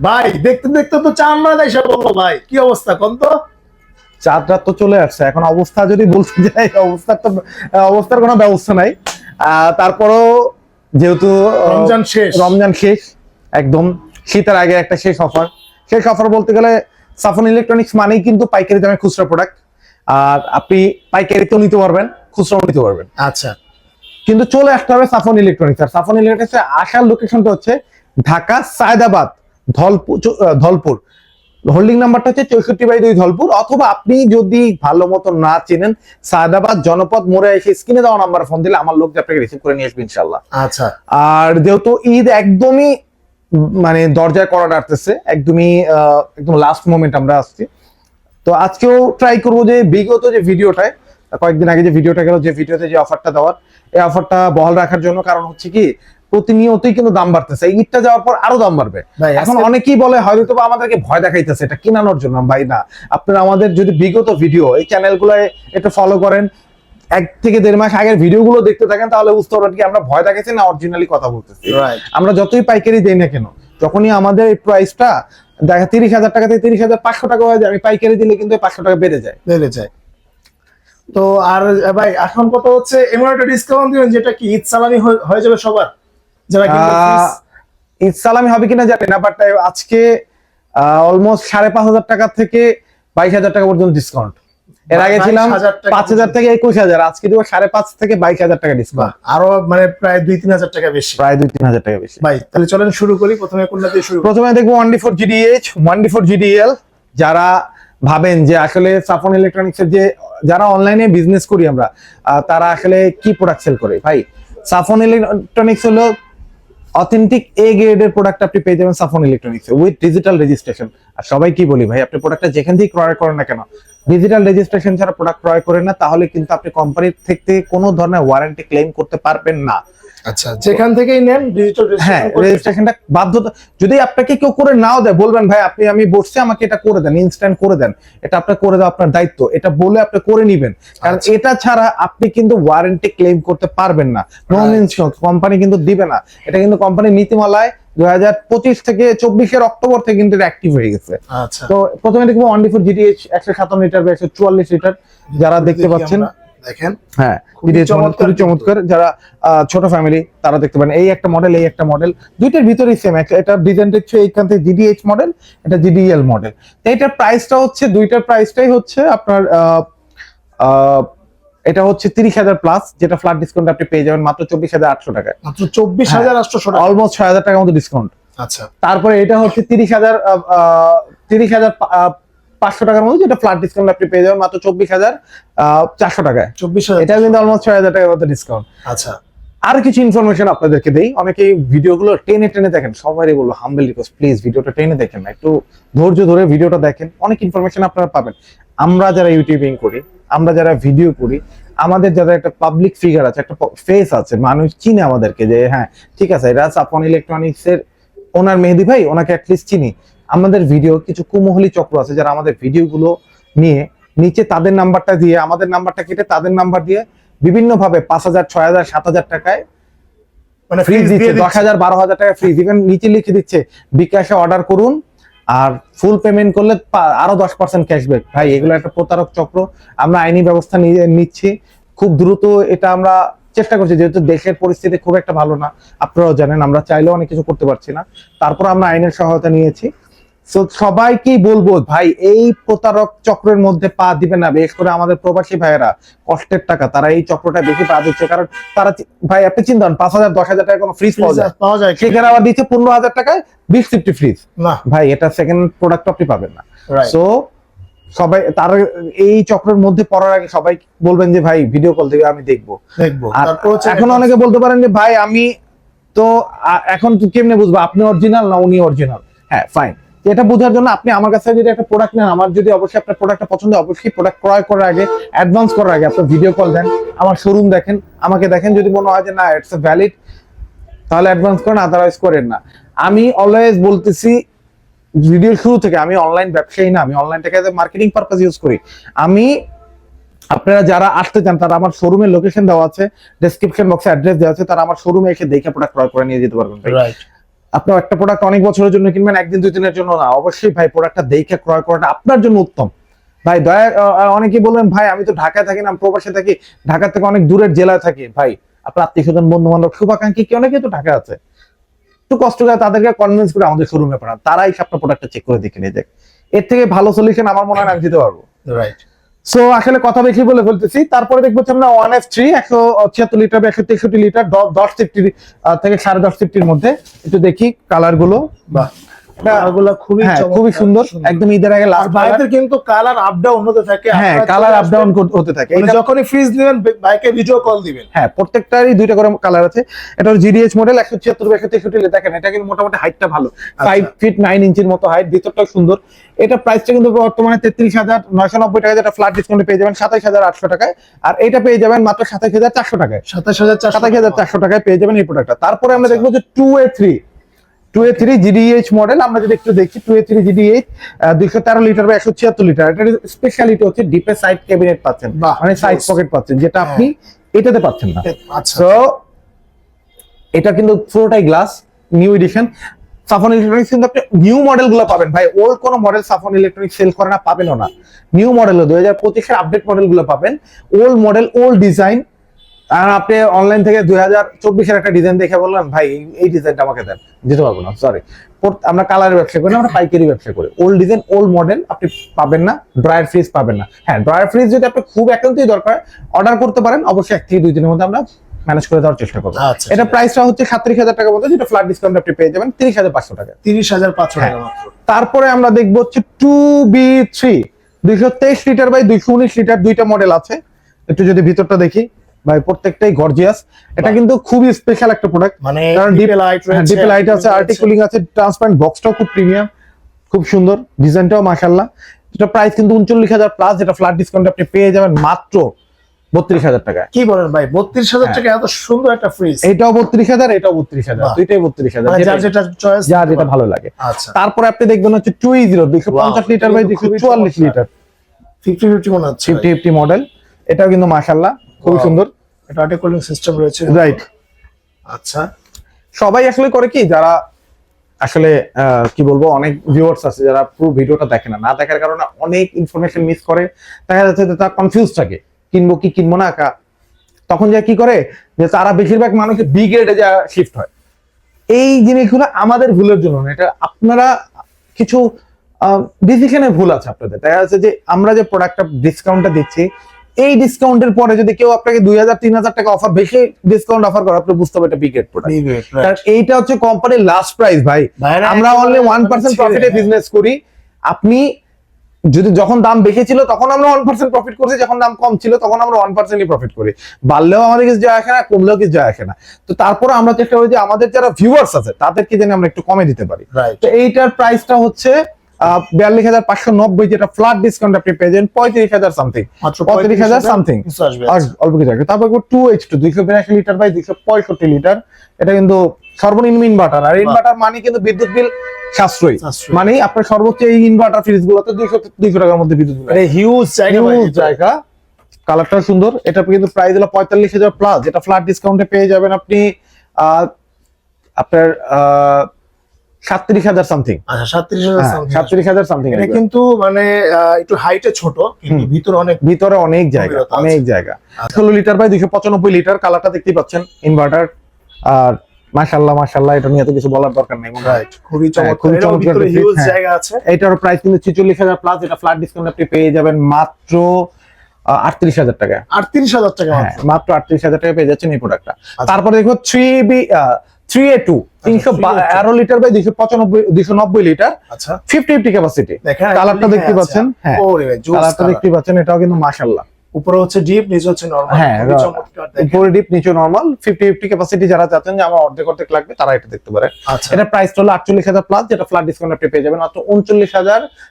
ভাই দেখতে দেখতে তো রাত এসে বলল ভাই। কি অবস্থা কোন তো চার রাত তো চলে আসছে। এখন অবস্থা যদি বলতে যাই অবস্থার তো অবস্থার কোনো ব্যবস্থা নাই। তারপরও যেহেতু রমজান শেষ। রমজান শেষ একদম শীতের আগে একটা শেষ অফার। শেষ অফার বলতে গেলে সাফন ইলেকট্রনিক্স মানেই কিন্তু পাইকারি দামে খুচরা প্রোডাক্ট আর আপনি পাইকারিতেও নিতে পারবেন খুচরাও নিতে পারবেন। আচ্ছা। কিন্তু চলে আসতে হবে সাফন ইলেকট্রনিক্স আর সাফন ইলেকট্রনিক্স আসার লোকেশনটা হচ্ছে ঢাকা সায়দাবাদ। ধলপুর। ধলপুর হোল্ডিং নাম্বারটা হচ্ছে চৌষট্টি বাই দুই ধলপুর। অথবা আপনি যদি ভালো মতো না চেনেন সায়দাবাদ জনপদ মোড়ে এসে স্ক্রিনে দেওয়া নাম্বার ফোন দিলে আমার লোক আপনাকে রিসিভ করে নিয়ে আসবে ইনশাল্লাহ আচ্ছা। আর যেহেতু ঈদ একদমই মানে দরজায় করা ডাকতেছে একদমই একদম লাস্ট মোমেন্ট আমরা আসছি। তো আজকেও ট্রাই করব যে বিগত যে ভিডিওটায় কয়েকদিন আগে যে ভিডিওটা গেল যে ভিডিওতে যে অফারটা দেওয়ার এই অফারটা বহাল রাখার জন্য কারণ হচ্ছে কি প্রতিনিয়তই কিন্তু দাম বাড়তেছে। ঈদটা যাওয়ার পর আরও দাম বাড়বে। এখন অনেকেই বলে হয়তো বা আমাদেরকে ভয় দেখাইতেছে এটা কেনানোর জন্য? ভাই না। আপনারা আমাদের যদি বিগত ভিডিও এই চ্যানেলগুলোয় একটু ফলো করেন এক থেকে দেড় মাস আগের ভিডিওগুলো দেখতে থাকেন তাহলে বুঝতে পারবেন কি আমরা ভয় দেখাইছি না অরিজিনালি কথা বলতেছি। আমরা যতই পাইকারি দেই না কেন যখনই আমাদের এই প্রাইসটা দেখা তিরিশ হাজার টাকা থেকে তিরিশ হাজার পাঁচশো টাকা হয়ে যায় আমি পাইকারি দিলে কিন্তু পাঁচশো টাকা বেড়ে যায়। বেড়ে যায়। তো আর ভাই এখন কত হচ্ছে এমন একটা ডিসকাউন্ট দিবেন যেটা কি ঈদ সালামি হয়ে যাবে সবার? যারা কিনবে আহ, please। ঈদ সালামি হবে কিনা জানি না বাট আজকে অলমোস্ট সাড়ে পাঁচ হাজার টাকা থেকে বাইশ হাজার টাকা পর্যন্ত ডিসকাউন্ট এর আগে ছিলাম পাঁচ হাজার থেকে একুশ হাজার আজকে দিব সাড়ে পাঁচ থেকে বাইশ হাজার টাকা ডিসকাউন্ট আরও মানে প্রায় দুই তিন হাজার টাকা বেশি। প্রায় দুই তিন হাজার টাকা বেশি। ভাই তাহলে চলেন শুরু করি প্রথমে কোনটা দিয়ে শুরু প্রথমে দেখব one D four GDH one D four GDL যারা ভাবেন যে আসলে সাফন ইলেকট্রনিক্স এর যে যারা অনলাইনে বিজনেস করি আমরা তারা আসলে কি প্রোডাক্ট সেল করে? ভাই সাফন ইলেকট্রনিক্স হলো অথেন্টিক এ গ্রেডের প্রোডাক্ট আপনি পেয়ে যাবেন সাফন ইলেকট্রনিক্স উইথ ডিজিটাল রেজিস্ট্রেশন আর সবাই কি বলি ভাই, আপনি প্রোডাক্টটা যেখান থেকে ক্রয় করেন না কেন ডিজিটাল রেজিস্ট্রেশন ছাড়া প্রোডাক্ট ক্রয় করেন না তাহলে কিন্তু আপনি কোম্পানির থেকে কোনো ধরনের ওয়ারেন্টি ক্লেম করতে পারবেন না। আচ্ছা যেখান থেকেই নেন ডিজিটাল হ্যাঁ রেজিস্ট্রেশনটা বাধ্যতা যদি আপনাকে কেউ করে নাও দেয় বলবেন ভাই আপনি আমি বসছি আমাকে এটা করে দেন ইনস্ট্যান্ট করে দেন। এটা আপনার করে দেওয়া আপনার দায়িত্ব। এটা বলে আপনি করে নিবেন। কারণ আচ্ছা। এটা ছাড়া আপনি কিন্তু ওয়ারেন্টি ক্লেম করতে পারবেন না। No Right. কোম্পানি কিন্তু দিবে না। এটা কিন্তু কোম্পানির নীতিমালায় দুই হাজার পঁচিশ থেকে চব্বিশের অক্টোবর থেকে কিন্তু অ্যাক্টিভ হয়ে গেছে। আচ্ছা। তো প্রথমে দেখব ওয়ান জিডিএইচ একশো সাতান্ন লিটার বা একশো চুয়াল্লিশ লিটার যারা দেখতে পাচ্ছেন। দেখেন। হ্যাঁ খুবই চমৎকার যারা ছোট ফ্যামিলি তারা দেখতে পারেন। এই একটা মডেল এই একটা মডেল দুইটার ভিতরেই সেম এটা হচ্ছে এইখান থেকে জিডিএইচ মডেল এটা জিডিএল মডেল প্রাইসটা হচ্ছে দুইটার প্রাইসটাই হচ্ছে আপনার আহ, আহ, এটা হচ্ছে তিরিশ হাজার প্লাস যেটা ফ্ল্যাট ডিসকাউন্ট আপনি পেয়ে যাবেন মাত্র চব্বিশ হাজার আটশো টাকায়। মাত্র চব্বিশ। হাজার আটশো টাকা। অলমোস্ট ছয় হাজার টাকার মতো ডিসকাউন্ট আচ্ছা। তারপরে এটা হচ্ছে তিরিশ হাজার তিরিশ হাজার পাঁচশো টাকার মতো যেটা ফ্ল্যাট ডিসকাউন্ট আপনি পেয়ে যাবেন মাত্র চব্বিশ হাজার চারশো টাকায়। চব্বিশ এটা কিন্তু অলমোস্ট ছয় হাজার টাকার মতো ডিসকাউন্ট আচ্ছা। আর কিছু ইনফরমেশন আপনাদেরকে দেই। অনেকেই ভিডিওগুলো টেনে টেনে দেখেন। সবারই বলব হাম্বেল রিকোয়েস্ট প্লিজ ভিডিওটা টেনে দেখেন না। একটু ধৈর্য ধরে ভিডিওটা দেখেন। অনেক ইনফরমেশন আপনারা পাবেন। আমরা যারা ইউটিউবিং করি আমরা যারা ভিডিও করি আমাদের যারা একটা পাবলিক ফিগার আছে একটা ফেস আছে মানুষ চিনে আমাদেরকে যে হ্যাঁ ঠিক আছে এটা সাপন ইলেকট্রনিক্স এর ওনার মেহেদি ভাই ওনাকে অ্যাটলিস্ট চিনি। আমাদের ভিডিও কিছু কুমহলি চক্র আছে যারা আমাদের ভিডিওগুলো নিয়ে নিচে তাদের নাম্বারটা দিয়ে আমাদের নাম্বারটা কেটে তাদের নাম্বার দিয়ে বিভিন্ন ভাবে পাঁচ হাজার ছয় হাজার সাত হাজার টাকায় মানে ফ্রিজ দিচ্ছে দশ হাজার বারো হাজার টাকা ফ্রিজ ইভেন নিচে লিখে দিচ্ছে বিকাশে অর্ডার করুন আর ফুল পেমেন্ট করলে আরও দশ পার্সেন্ট ক্যাশব্যাক ভাই, এগুলো একটা প্রতারক চক্র। আমরা আইনি ব্যবস্থা নিচ্ছি। খুব দ্রুত এটা আমরা চেষ্টা করছি। যেহেতু দেশের পরিস্থিতি খুব একটা ভালো না, আপনারাও জানেন, আমরা চাইলেও অনেক কিছু করতে পারছি না। তারপর আমরা আইনের সহায়তা নিয়েছি। তো সবাইকেই বলব ভাই এই প্রতারক চক্রের মধ্যে পা দিবে না। বিশেষ করে আমাদের প্রবাসী ভাইয়েরা কষ্টের টাকা তারা এই চক্রটা বেশি পা দিচ্ছে। কারণ তারা ভাই আপনি চিন্তা পাঁচ হাজার দশ হাজার টাকা কোনো ফ্রিজ পাওয়া যায়? পাওয়া যায় সেখানে আবার দিচ্ছে পনেরো হাজার টাকায় বিশ ফিফটি ফ্রিজ না। ভাই এটা সেকেন্ড প্রোডাক্ট আপনি পাবেন না। সো সবাই তার এই চক্রের মধ্যে পড়ার আগে সবাই বলবেন যে ভাই ভিডিও কল দিবে আমি দেখব। দেখব। এখন অনেকে বলতে পারেন যে ভাই আমি তো এখন কেমনে বুঝব? আপনি অরিজিনাল না উনি অরিজিনাল হ্যাঁ ফাইন এটা বোঝার জন্য আপনি আমার কাছে যদি একটা প্রোডাক্ট নেন, আমার যদি অবশ্যই আপনার প্রোডাক্টটা পছন্দ অবশ্যই প্রোডাক্ট ক্রয় করার আগে অ্যাডভান্স করার আগে আপনার ভিডিও কল দেন, আমার শোরুম দেখেন, আমাকে দেখেন, যদি মনে হয় যে না ইটস এ ভ্যালিড তাহলে অ্যাডভান্স করেন আদারওয়াইজ করেন না। আমি অলওয়েজ বলতেছি ভিডিও শুরু থেকে, আমি অনলাইন ব্যবসায়ী না, আমি অনলাইনটাকে মার্কেটিং পারপাস ইউজ করি। আমি, আপনারা যারা আসতে চান, তারা আমার শোরুমের লোকেশন দেওয়া আছে ডেসক্রিপশন বক্সে অ্যাড্রেস দেওয়া আছে, তারা আমার শোরুমে এসে দেখে প্রোডাক্ট ক্রয় করে নিয়ে যেতে পারবেন। রাইট আপনার একটা প্রোডাক্ট অনেক বছরের জন্য কিনবেন, একদিন, দুই দিনের জন্য না। অবশ্যই ভাই প্রোডাক্টটা দেখে ক্রয় করাটা আপনার জন্য উত্তম। ভাই, দয়া অনেকেই বললেন, ভাই, আমি তো ঢাকায় থাকি না প্রবাসে থাকি। ঢাকা থেকে অনেক দূরের জেলায় থাকি। ভাই, আপনার আত্মীয় স্বজন বন্ধু বান্ধব শুভাকাঙ্ক্ষী কি অনেকে তো ঢাকা আছে। একটু কষ্ট করে তাদেরকে কনভিন্স করে আমাদের শোরুমে পাঠান। তারাই আপনার প্রোডাক্টটা চেক করে দেখে নিয়ে যাক। এর থেকে ভালো সলিউশন আমার মনে হয় আমি দিতে পারব। রাইট সো আসলে কথা বেশি বলে ফেলতেছি। তারপরে দেখব আমরা ওয়ান এফ থ্রি একশো ছিয়াত্তর লিটার বা একশো তেষট্টি লিটার দশ সিফটির থেকে সাড়ে দশ সিফটির মধ্যে একটু দেখি কালারগুলো। বাহ। খুবই হ্যাঁ খুবই সুন্দর। একদম ঈদের আগে লাস্ট বাইকের কিন্তু কালার আপ ডাউন হতে থাকে হ্যাঁ কালার আপ ডাউন হতে থাকে। এটা যখনই ফ্রিজ নেবেন বাইকে ভিডিও কল দিবেন। হ্যাঁ প্রত্যেকটারই দুইটা করে কালার আছে। এটা জিডিএইচ মডেল একশো ছিয়াত্তর একশো তেষট্টি দেখেন এটা কিন্তু মোটামুটি হাইটটা ভালো। ফিট নাইন ইঞ্চির মতো হাইট ভিতরটাও সুন্দর। এটা প্রাইসটা কিন্তু বর্তমানে তেত্রিশ হাজার নয়শো নব্বই টাকা যেটা ফ্ল্যাট ডিসকাউন্টে পেয়ে যাবেন সাতাইশ হাজার আটশো টাকায়। আর এটা পেয়ে যাবেন মাত্র সাতাইশ হাজার চারশো টাকায়। সাতাশ হাজার চারশো সাতাইশ হাজার চারশো টাকায় পেয়ে যাবেন এই প্রোডাক্টটা তারপরে আমরা আচ্ছা। দেখব যে two A three two A three GDH model আমরা যদি একটু দেখি টু এ থ্রি জিডিএইচ দুইশো তেরো লিটার বা একশো ছিয়াত্তর লিটার এটার স্পেশালিটি হচ্ছে ডিপে সাইড ক্যাবিনেট পাচ্ছেন মানে সাইড পকেট পাচ্ছেন যেটা আপনি এটাতে পাচ্ছেন না। আচ্ছা। তো এটা কিন্তু পুরোটাই গ্লাস নিউ এডিশন সাফন ইলেকট্রনিক্স কিন্তু আপনি নিউ মডেলগুলো পাবেন। ভাই ওল্ড কোনো মডেল সাফন ইলেকট্রনিক্স সেল করে না পাবেনও না। নিউ মডেল দুই হাজার পঁচিশের আপডেট মডেলগুলো পাবেন। ওল্ড মডেল ওল্ড ডিজাইন আর আপনি অনলাইন থেকে দুই হাজার চব্বিশের একটা ডিজাইন দেখে বললেন ভাই এই- ডিজাইনটা আমাকে দেন। দিতে পারব না সরি আমরা কালারের ব্যবসা করি না, আমরা পাইকারি ব্যবসা করি। ওল্ড ডিজাইন ওল্ড মডেল আপনি পাবেন না ড্রায়ার ফ্রিজ পাবেন না। হ্যাঁ ড্রায়ার ফ্রিজ যদি আপনি খুব একান্তই দরকার অর্ডার করতে পারেন অবশ্যই এক থেকে দুই দিনের মধ্যে আমরা ম্যানেজ করে দেওয়ার চেষ্টা করব। আচ্ছা, এটা প্রাইসটা হচ্ছে সাতত্রিশ হাজার টাকার মধ্যে যেটা ফ্ল্যাট ডিসকাউন্ট আপনি পেয়ে যাবেন তিরিশ হাজার পাঁচশো টাকা। তিরিশ হাজার পাঁচশো হ্যাঁ। টাকা তারপরে আমরা দেখব হচ্ছে টু বি থ্রি দুইশো তেইশ লিটার বাই দুইশো উনিশ লিটার দুইটা মডেল আছে। একটু যদি ভিতরটা দেখি। ভাই প্রত্যেকটাই গর্জিয়াস এটা কিন্তু খুবই স্পেশাল একটা প্রোডাক্ট মানে কারণ ডিপে লাইট ডিপে লাইট আছে আর্টিকুলিং আছে ট্রান্সপারেন্ট বক্সটাও খুব প্রিমিয়াম খুব সুন্দর ডিজাইনটাও মাশাল্লাহ এটা প্রাইস কিন্তু উনচল্লিশ হাজার প্লাস যেটা ফ্ল্যাট ডিসকাউন্ট আপনি পেয়ে যাবেন মাত্র বত্রিশ হাজার টাকায়। কি বলেন ভাই বত্রিশ হাজার হ্যাঁ। টাকা এত সুন্দর একটা ফ্রিজ এটাও বত্রিশ হাজার এটাও বত্রিশ হাজার। দুইটাই বত্রিশ হাজার। মানে যেটা চয়েস যার যেটা ভালো লাগে। আচ্ছা। তারপরে আপনি দেখবেন হচ্ছে টু জিরো দুইশো পঞ্চাশ লিটার বাই দুইশো চুয়াল্লিশ লিটার ফিফটি ফিফটি মনে হচ্ছে ফিফটি ফিফটি মডেল এটাও কিন্তু মাশাল্লাহ খুবই Wow. সুন্দর। এটা অটো কুলিং সিস্টেম রয়েছে। রাইট আচ্ছা। সবাই আসলে করে কি যারা আসলে কি বলব অনেক ভিউয়ার্স আছে যারা পুরো ভিডিওটা দেখে না না দেখার কারণে অনেক ইনফরমেশন মিস করে। দেখা যাচ্ছে যে তারা কনফিউজ থাকে কিনবো কি কিনবো না কা তখন যা কি করে যে তারা বেশিরভাগ মানুষ বি গ্রেডে যা শিফট হয়। এই জিনিসগুলো আমাদের ভুলের জন্য না এটা আপনারা কিছু ডিসিশনে ভুল আছে আপনাদের। দেখা যাচ্ছে যে আমরা যে প্রোডাক্টটা ডিসকাউন্টটা দিচ্ছি এই ডিসকাউন্টের পরে যদি কেউ আপনাকে দুই হাজার তিন হাজার টাকা অফার বেশি ডিসকাউন্ট অফার করে আপনি বুঝতে হবে এটা গ্রেড প্রোডাক্ট. কারণ এইটা হচ্ছে কোম্পানির লাস্ট প্রাইস ভাই। আমরা অনলি ওয়ান পার্সেন্ট প্রফিটে। বিজনেস করি। আপনি যদি যখন দাম বেশি ছিল তখন আমরা ওয়ান পার্সেন্ট প্রফিট করছি। যখন দাম কম ছিল তখন আমরা ওয়ান পার্সেন্টই প্রফিট করি। বাড়লেও আমাদের কিছু যায় আসে না কমলেও কিছু যায় আসে না। তো তারপরে আমরা চেষ্টা করি যে আমাদের যারা ভিউয়ার্স আছে তাদেরকে যেন আমরা একটু কমে দিতে পারি। তো এইটার প্রাইসটা হচ্ছে বিয়াল্লিশ হাজার পাঁচশো নব্বই যেটা ফ্ল্যাট ডিসকাউন্ট আপনি পেয়ে যাবেন পঁয়ত্রিশ হাজার সামথিং পঁয়ত্রিশ হাজার। কিছু আসবে অল্প কিছু আছে তারপর টু এইচ টু দুইশো বিরাশি লিটার বাই দুইশো পঁয়ষট্টি লিটার এটা কিন্তু সর্বনিম্ন ইনভার্টার আর ইনভার্টার মানে কিন্তু বিদ্যুৎ বিল সাশ্রয়ী। মানে আপনার সর্বোচ্চ এই ইনভার্টার ফ্রিজ গুলোতে দুইশো দুইশো টাকার মধ্যে বিদ্যুৎ বিল হিউজ জায়গা কালারটা সুন্দর। এটা কিন্তু প্রাইস হলো পঁয়তাল্লিশ হাজার প্লাস যেটা ফ্ল্যাট ডিসকাউন্টে পেয়ে যাবেন আপনি আহ, আপনার সাতত্রিশ হাজার সামথিং আচ্ছা সাতত্রিশ হাজার হাজার সামথিং এটা কিন্তু মানে একটু হাইটে ছোট কিন্তু ভিতরে অনেক ভিতরে অনেক জায়গা অনেক জায়গা। আচ্ছা। ষোলো লিটার বাই দুইশো পঁচানব্বই লিটার কালারটা দেখতেই পাচ্ছেন ইনভার্টার আর মাশাল্লাহ মাশাল্লাহ এটা নিয়ে তো কিছু বলার দরকার নেই। খুবই হ্যাঁ, চমৎকার। খুবই চমৎকার হিউজ হ্যাঁ। জায়গা আছে। এইটার প্রাইস কিন্তু ছিচল্লিশ হাজার প্লাস এটা ফ্ল্যাট ডিসকাউন্ট আপনি পেয়ে যাবেন মাত্র আটত্রিশ হাজার টাকা। আটত্রিশ হাজার টাকা হ্যাঁ মাত্র। মাত্র আটত্রিশ হাজার টাকা পেয়ে যাচ্ছেন এই প্রোডাক্টটা আচ্ছা। তারপরে দেখো three B three A two তিনশো 3A2 লিটার বাই দুইশো পঁচানব্বই দুইশো নব্বই লিটার আচ্ছা। ফিফটি ফিফটি ক্যাপাসিটি কালারটা দেখতে পাচ্ছেন? হ্যাঁ ওরে ভাই, জোস কালারটা দেখতে পাচ্ছেন এটাও কিন্তু মাশাল্লাহ উপরে হচ্ছে ডিপ নিচে হচ্ছে নরমাল হ্যাঁ, খুবই রা- চমৎকার দেখেন। উপরে ডিপ নিচে নর্মাল ফিফটি ফিফটি ক্যাপাসিটি যারা চাচ্ছেন যে আমার অর্ধেক অর্ধেক লাগবে তারা এটা দেখতে পারে আচ্ছা। এটা প্রাইস হলো আটচল্লিশ হাজার প্লাস যেটা ফ্ল্যাট ডিসকাউন্ট আপনি পেয়ে যাবেন মাত্র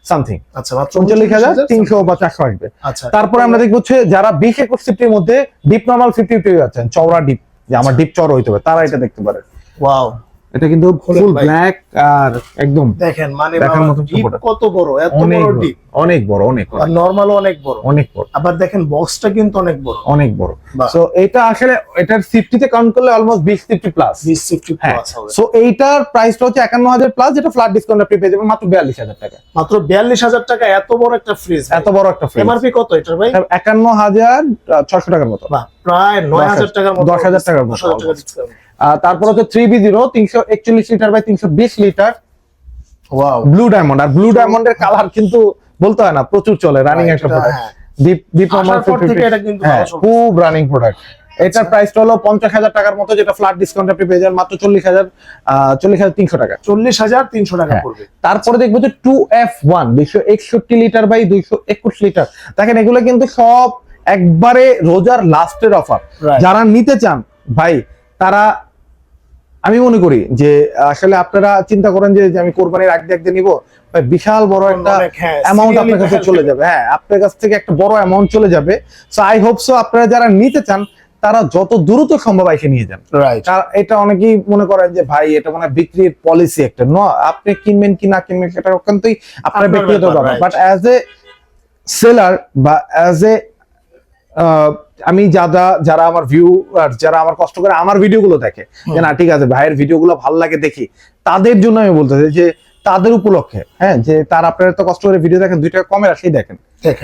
সামথিং আচ্ছা মাত্র বা চারশো আসবে। আচ্ছা। তারপরে আমরা দেখব হচ্ছে যারা বিশ একুশ সিফটির মধ্যে ডিপ নর্মাল ফিফটি যাচ্ছেন চওড়া ডিপ যে আমার ডিপ চড় হইতে হবে তারা এটা দেখতে পারে ওয়াও এটা কিন্তু ফুল ব্ল্যাক আর একদম দেখেন মানে দেখার কাপড়টা। কত বড় এত বড় ডিপ অনেক বড় অনেক আর নরমাল অনেক বড়। অনেক বড়। আবার দেখেন বক্সটা কিন্তু অনেক বড়। অনেক বড়। সো এটা আসলে এটার সিফটিতে কাউন্ট করলে অলমোস্ট বিশ ফিফটি প্লাস বিশ ফিফটি হ্যাঁ। প্লাস হবে। সো এইটার প্রাইসটা হচ্ছে একান্ন হাজার প্লাস যেটা ফ্ল্যাট ডিসকাউন্ট আপনি পেয়ে যাবেন মাত্র বিয়াল্লিশ হাজার টাকা। মাত্র বিয়াল্লিশ হাজার টাকা এত বড় একটা ফ্রিজ এত বড় একটা ফ্রিজ এমআরপি কত এটার ভাই? একান্ন হাজার ছশো টাকার মতো। প্রায় নয় হাজার টাকার মতো দশ হাজার টাকার মতো তারপর হচ্ছে থ্রি বি জিরো তিনশো একচল্লিশ লিটার বাই তিনশো বিশ লিটার ব্লু ডায়মন্ড আর ব্লু ডায়মন্ডের কালার কিন্তু বলতে হয় না প্রচুর চলে রানিং একটা প্রোডাক্ট হ্যাঁ। দীপ দীপ আসার আমার পর থেকে এটা কিন্তু হ্যাঁ। খুব রানিং প্রোডাক্ট এটার প্রাইসটা হলো পঞ্চাশ হাজার টাকার মতো যেটা ফ্ল্যাট ডিসকাউন্ট আপনি পেয়ে যান মাত্র চল্লিশ হাজার চল্লিশ হাজার তিনশো টাকা। চল্লিশ হাজার তিনশো টাকা হ্যাঁ। পড়বে। তারপরে দেখব যে টু এফ ওয়ান দুইশো একষট্টি লিটার বাই দুইশো একুশ লিটার দেখেন এগুলো কিন্তু সব একবারে রোজার লাস্টের অফার যারা নিতে চান ভাই তারা আমি মনে করি যে আসলে আপনারা চিন্তা করেন যে আমি কোরবানির আগ দিয়ে একদিন নিবো বিশাল বড় একটা হ্যাঁ, অ্যামাউন্ট আপনার কাছে চলে যাবে। যাবে। হ্যাঁ আপনার কাছ থেকে একটা বড় অ্যামাউন্ট চলে যাবে। সো আই হোপ সো আপনারা যারা নিতে চান তারা যত দ্রুত সম্ভব এসে নিয়ে যান। এটা অনেকেই মনে করেন যে ভাই এটা মানে বিক্রির পলিসি একটা। ন আপনি কিনবেন কি না কিনবেন সেটা অত্যন্তই আপনার ব্যক্তিগত ব্যাপার বাট অ্যাজ এ সেলার বা অ্যাজ এ আমি যারা যারা আমার ভিউ যারা আমার কষ্ট করে আমার ভিডিওগুলো দেখে যে না ঠিক আছে ভাইয়ের ভিডিওগুলো ভালো লাগে দেখি তাদের জন্য আমি বলতেছি যে তাদের উপলক্ষে হ্যাঁ যে তার আপনারা তো কষ্ট করে ভিডিও দেখেন দুই টাকা কমে আসেই দেখেন।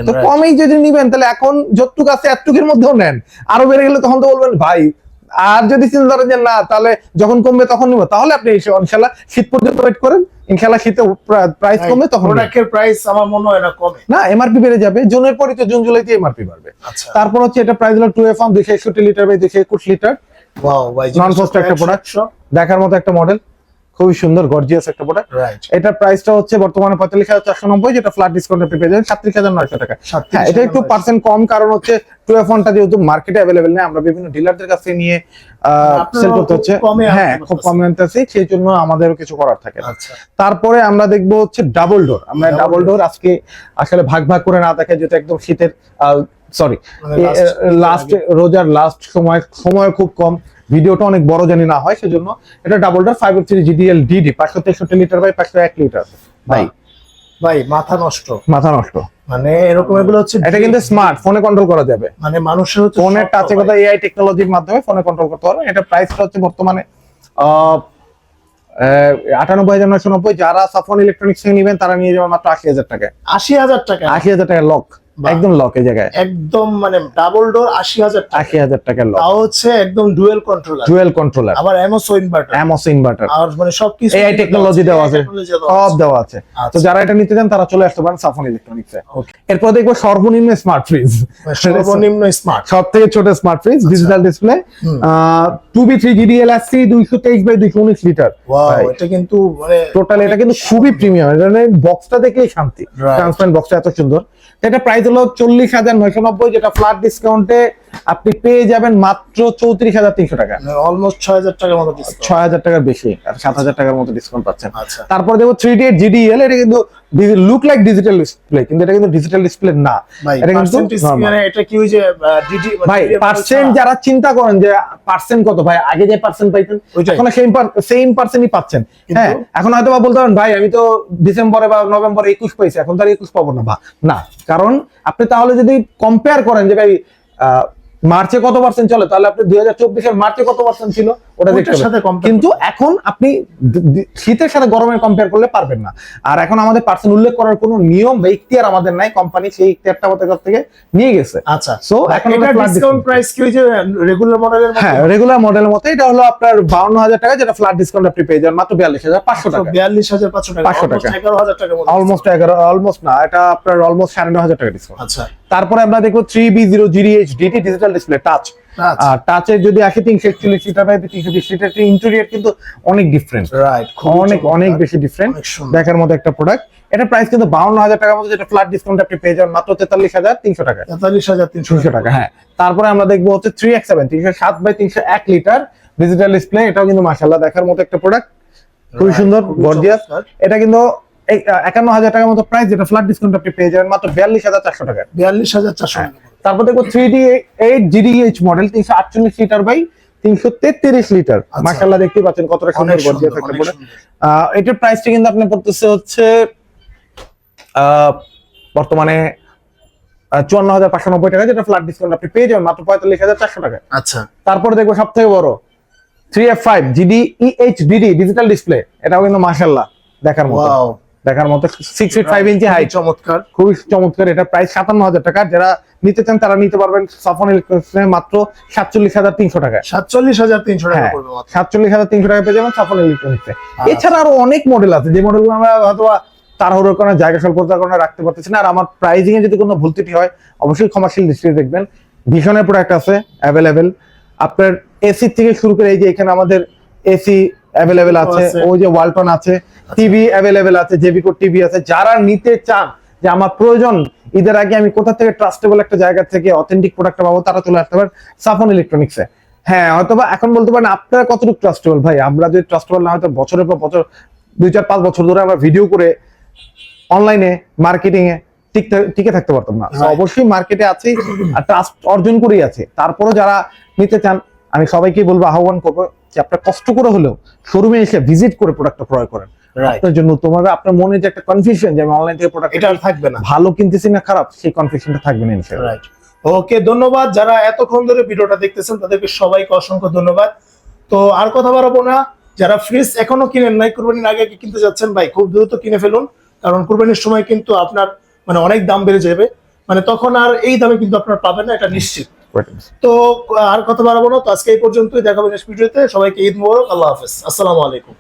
তো কমেই যদি নিবেন তাহলে এখন যতটুক আছে এতটুকের মধ্যেও নেন। আরও বেড়ে গেলে তখন তো বলবেন ভাই আর যদি চিন্তা করেন যে না তাহলে যখন কমবে তখন নিবো। তাহলে আপনি এসে ইনশাল্লাহ শীত পর্যন্ত ওয়েট করেন। ইনশাল্লাহ শীতে প্রাইস কমে তখন। প্রোডাক্টের প্রাইস আমার মনে হয় না কমে। না এমআরপি বেড়ে যাবে জুনের পরে তো জুন জুলাইতে এমআরপি বাড়বে। আচ্ছা। তারপর হচ্ছে এটা প্রাইস হলো টু এফ ওয়ান দুইশো একষট্টি লিটার বাই দুইশো একুশ লিটার। ওয়াও ভাই নন post একটা প্রোডাক্ট দেখার মতো একটা মডেল খুবই সুন্দর গর্জিয়াস একটা প্রোডাক্ট রাইট এটার প্রাইসটা হচ্ছে বর্তমানে পঁয়তাল্লিশ হাজার চারশো নব্বই যেটা ফ্ল্যাট ডিসকাউন্ট আপনি পেয়ে যাবেন সাতত্রিশ হাজার নয়শো টাকা। হ্যাঁ এটা একটু পার্সেন্ট কম কারণ হচ্ছে টু এফ ওয়ানটা যেহেতু মার্কেটে অ্যাভেলেবেল নেই আমরা বিভিন্ন ডিলারদের কাছ নিয়ে সেল করতে হচ্ছে। হ্যাঁ খুব। কমে আনতেছি সেই জন্য আমাদেরও কিছু করার থাকে আচ্ছা। তারপরে আমরা দেখব হচ্ছে ডাবল ডোর আমরা ডাবল ডোর আজকে আসলে ভাগ ভাগ করে না দেখে যেটা একদম শীতের সরি মানে লাস্ট রোজার লাস্ট সময় সময় খুব কম। ভিডিওটা অনেক বড় জানি না হয় সেজন্য এটা double door five three GDL DD পাঁচশো তেষট্টি লিটার বাই পাঁচশো এক লিটার ভাই ভাই মাথা নষ্ট। মাথা নষ্ট। মানে এরকম এগুলো হচ্ছে এটা কিন্তু স্মার্ট ফোনে কন্ট্রোল করা যাবে। মানে মানুষের হচ্ছে ফোনের টাচে কথা এআই টেকনোলজির মাধ্যমে ফোনে কন্ট্রোল করতে পারবে এটা প্রাইসটা হচ্ছে বর্তমানে আটানব্বই হাজার নয়শো নব্বই। যারা সাফন ইলেকট্রনিক্স নেবেন তারা নিয়ে যাবেন মাত্র আশি হাজার টাকা আশি হাজার টাকা আশি হাজার টাকা লক। একদম লক জায়গায়। একদম মানে ডাবল ডোর আশি হাজার টাকা। আশি হাজার টাকার লক তাও হচ্ছে একদম ডুয়েল কন্ট্রোলার ডুয়েল কন্ট্রোলার আবার ইনভার্টার ইনভার্টার আর মানে সবকিছু এআই টেকনোলজি দেওয়া আছে। সব দেওয়া আছে। তো আচ্ছা। যারা এটা নিতে চান তারা চলে আসতে পারেন সাফন ইলেকট্রনিক্স এ। এরপর দেখব সর্বনিম্ন স্মার্ট ফ্রিজ সর্বনিম্ন স্মার্ট সব থেকে ছোট smart fridge digital display. Two B three দুইশো তেইশ বাই দুইশো উনিশ লিটার এটা কিন্তু মানে টোটাল এটা কিন্তু খুবই প্রিমিয়াম এটা বক্সটা দেখলেই শান্তি. ট্রান্সপারেন্ট বক্সটা এত সুন্দর। এটা প্রাইস হলো চল্লিশ হাজার নয়শো নব্বই যেটা ফ্ল্যাট ডিসকাউন্টে আপনি পেয়ে যাবেন মাত্র চৌত্রিশ হাজার তিনশো টাকা। অলমোস্ট ছয় হাজার টাকার মতো ছয় হাজার টাকার বেশি আর সাত হাজার টাকার মতো ডিসকাউন্ট পাচ্ছেন। আচ্ছা। তারপর দেখো থ্রি ডি জিডিএল এটা কিন্তু লুক লাইক ডিজিটাল ডিসপ্লে কিন্তু এটা কিন্তু ডিজিটাল ডিসপ্লে না। এটা কিন্তু। মানে এটা কি যে ভাই পার্সেন্ট যারা চিন্তা করেন যে পার্সেন্ট কত ভাই আগে যে পার্সেন্ট পাইতেন। এখন সেম সেম পার্সেন্টই পাচ্ছেন। হ্যাঁ এখন হয়তো বা বলতে পারেন ভাই আমি তো ডিসেম্বরে বা নভেম্বরে একুশ পাইছি এখন তো আর একুশ পাবো না। বা না কারণ আপনি তাহলে যদি কম্পেয়ার করেন যে ভাই আহ, মার্চে কত পার্সেন্ট চলে? তাহলে আপনি দুই হাজার চব্বিশের মার্চে কত পার্সেন্ট ছিল? ওটা দেখতে। সাথে কিন্তু এখন আপনি শীতের সাথে গরমের কম্পেয়ার করলে পারবেন না। আর এখন আমাদের পার্সেন্ট উল্লেখ করার কোনো নিয়ম বা ইখতিয়ার আমাদের নাই। কোম্পানি সেই ইখতিয়ারটা আমাদের কাছ থেকে নিয়ে গেছে। আচ্ছা। So, এখন এটা ডিসকাউন্ট প্রাইস কি ওই যে রেগুলার মডেলের মতো? হ্যাঁ রেগুলার মডেলের মতো। এটা হলো আপনার বাউন্ন হাজার টাকা যেটা ফ্ল্যাট ডিসকাউন্ট আপনি পেয়ে যান মাত্র বিয়াল্লিশ হাজার পাঁচশো টাকা। বিয়াল্লিশ হাজার পাঁচশো টাকা। 500 টাকা। এগারো হাজার টাকার মতো অলমোস্ট এগারো অলমোস্ট না এটা আপনার অলমোস্ট সাড়ে নয় হাজার টাকা ডিসকাউন্ট আচ্ছা। তারপরে আমরা দেখব three B zero GD H DT digital display touch টাচের যদি আসে তিনশো একচল্লিশ লিটার বাই তিনশো বিশ লিটার ইন্টেরিয়ার কিন্তু অনেক ডিফারেন্ট রাইট অনেক অনেক বেশি ডিফারেন্ট দেখার মতো একটা প্রোডাক্ট এটা প্রাইস কিন্তু বাউন্ন হাজার টাকার মতো যেটা ফ্ল্যাট ডিসকাউন্ট আপনি পেয়ে যাবেন মাত্র তেতাল্লিশ হাজার তিনশো টাকা তেতাল্লিশ হাজার তিনশো টাকা। হ্যাঁ। তারপরে আমরা দেখব হচ্ছে থ্রি এক্স সেভেন তিনশো সাত বাই তিনশো এক লিটার ডিজিটাল ডিসপ্লে এটাও কিন্তু মাসাল্লাহ দেখার মতো একটা প্রোডাক্ট খুবই সুন্দর গর্জিয়াস এটা কিন্তু একান্ন হাজার টাকার মতো প্রাইস যেটা ফ্ল্যাট ডিসকাউন্ট আপনি পেয়ে যাবেন মাত্র বিয়াল্লিশ হাজার চারশো টাকা। বিয়াল্লিশ হাজার চারশো তারপর দেখব three D eight GDH model তিনশো আটচল্লিশ লিটার বাই তিনশো তেত্রিশ লিটার আচ্ছা। মাসাল্লাহ দেখতে পাচ্ছেন কতটা সুন্দর গর্জিয়াস একটা আহ, এটার প্রাইসটা কিন্তু আপনি পড়তেছে হচ্ছে বর্তমানে চুয়ান্ন হাজার পাঁচশো নব্বই টাকা যেটা ফ্ল্যাট ডিসকাউন্ট আপনি পেয়ে যাবেন মাত্র পঁয়তাল্লিশ হাজার চারশো টাকা। আচ্ছা। তারপরে দেখব সব থেকে বড় three F five GD EHDD digital display এটাও কিন্তু মাসাল্লাহ দেখার মতো। দেখার মতো six feet five inch height চমৎকার। খুবই চমৎকার। এটা প্রাইস সাতান্ন হাজার টাকা। যারা নিতে চান তারা নিতে পারবেন সাফন ইলেকট্রনিক্সে মাত্র সাতচল্লিশ হাজার তিনশো টাকা। সাতচল্লিশ হাজার তিনশো টাকা হ্যাঁ। সাতচল্লিশ হাজার তিনশো টাকা পেয়ে যাবেন সাফন ইলেকট্রনিক্সে আচ্ছা। এছাড়া আরও অনেক মডেল আছে। যে মডেলগুলো আমরা হয়তো তাড়াহুড়োর কারণে জায়গা স্বল্পতার কারণে রাখতে পারতেছি না। আর আমার প্রাইজিং এ যদি কোনো ভুল ত্রুটি হয় অবশ্যই কমার্শিয়াল দৃষ্টিতে দেখবেন। ভীষণের প্রোডাক্ট আছে অ্যাভেলেবেল আপনার এসি থেকে শুরু করে এই যে এখানে আমাদের এসি অ্যাভেলেবেল আছে। ওই যে ওয়ালটন আছে টিভি অ্যাভেলেবেল আছে জেবিকো টিভি আছে। যারা নিতে চান যে আমার প্রয়োজন ঈদের আগে আমি কোথা থেকে ট্রাস্টেবল একটা জায়গা থেকে অথেন্টিক প্রোডাক্ট পাবো তারা চলে আসতে পারেন সাফন ইলেকট্রনিক্সে হ্যাঁ হয়তোবা এখন বলতে পারেন আপনারা কতটুকু ট্রাস্টেবল ভাই আমরা যদি ট্রাস্টেবল না হয়তো বছরের পর বছর দুই চার পাঁচ বছর ধরে আমরা ভিডিও করে অনলাইনে মার্কেটিং এ টিকে থাকতে পারতাম না। অবশ্যই মার্কেটে আছি আর ট্রাস্ট অর্জন করেই আছে। তারপরও যারা নিতে চান আমি সবাইকে বলব আহ্বান করব যে আপনার কষ্ট করে হলেও শোরুমে এসে ভিজিট করে প্রোডাক্টটা ক্রয় করেন। আপনার জন্য তোমার আপনার মনে যে একটা কনফিউশন যে আমি অনলাইন থেকে প্রোডাক্ট এটা আর থাকবে না। ভালো কিনতেছি না খারাপ সেই কনফিউশনটা থাকবে না ইনশাআল্লাহ রাইট ওকে ধন্যবাদ। যারা এতক্ষণ ধরে ভিডিওটা দেখতেছেন তাদেরকে সবাইকে অসংখ্য ধন্যবাদ। তো আর কথা বাড়াবো না। যারা ফ্রিজ এখনও কিনেন নাই কুরবানির আগে আগে কিনতে যাচ্ছেন ভাই খুব দ্রুত কিনে ফেলুন। কারণ কুরবানির সময় কিন্তু আপনার মানে অনেক দাম বেড়ে যাবে। মানে তখন আর এই দামে কিন্তু আপনার পাবেন না এটা নিশ্চিত। তো, আর কথা বাড়াবো না। তো আজকে এই পর্যন্তই। দেখাবো নেক্সট ভিডিওতে সবাইকে ঈদ মোবারক। আল্লাহ হাফেজ। আসসালামু আলাইকুম।